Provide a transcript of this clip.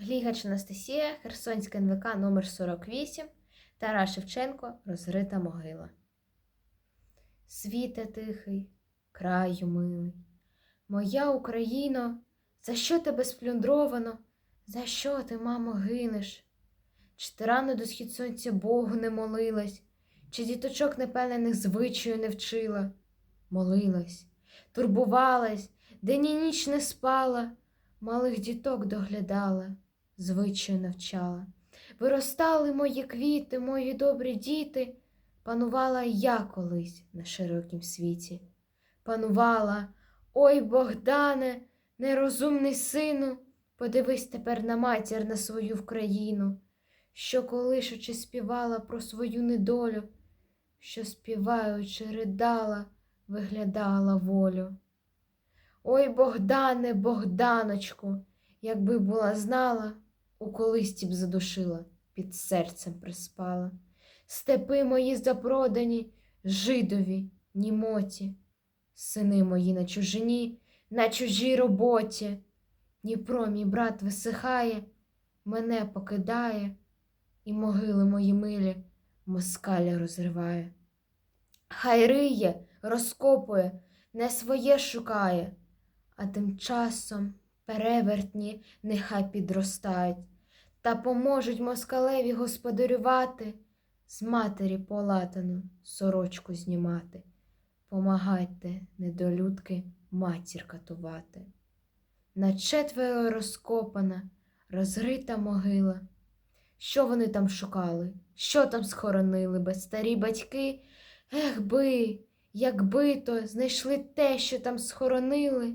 Глігач Анастасія, Херсонська НВК номер 48 Тарас Шевченко Розрита могила. Світе тихий, краю милий, моя Україно, за що тебе сплюндровано? За що ти, мамо, гинеш? Чи ти рано до схід сонця Богу не молилась, чи діточок непевнених звичаю не вчила? Молилась, турбувалась, день і ніч не спала, малих діток доглядала, звичаю навчала. Виростали мої квіти, мої добрі діти, панувала я колись на широкім світі. Панувала, ой Богдане, нерозумний сину, подивись тепер на матір на свою Вкраїну, що колишучи співала про свою недолю, що співаючи ридала, виглядала волю. Ой, Богдане, Богданочку, якби була знала, у колисті б задушила, під серцем приспала. Степи мої запродані, жидові, німоті, сини мої на чужині, на чужій роботі. Дніпро, мій брат, висихає, мене покидає, і могили мої милі москаля розриває. Хай риє, розкопує, не своє шукає, а тим часом перевертні нехай підростають та поможуть москалеві господарювати, з матері полатану сорочку знімати. Помагайте, недолюдки, матір катувати. На четверо розкопана, розрита могила. Що вони там шукали? Що там схоронили без старі батьки? Ех би, якби то знайшли те, що там схоронили,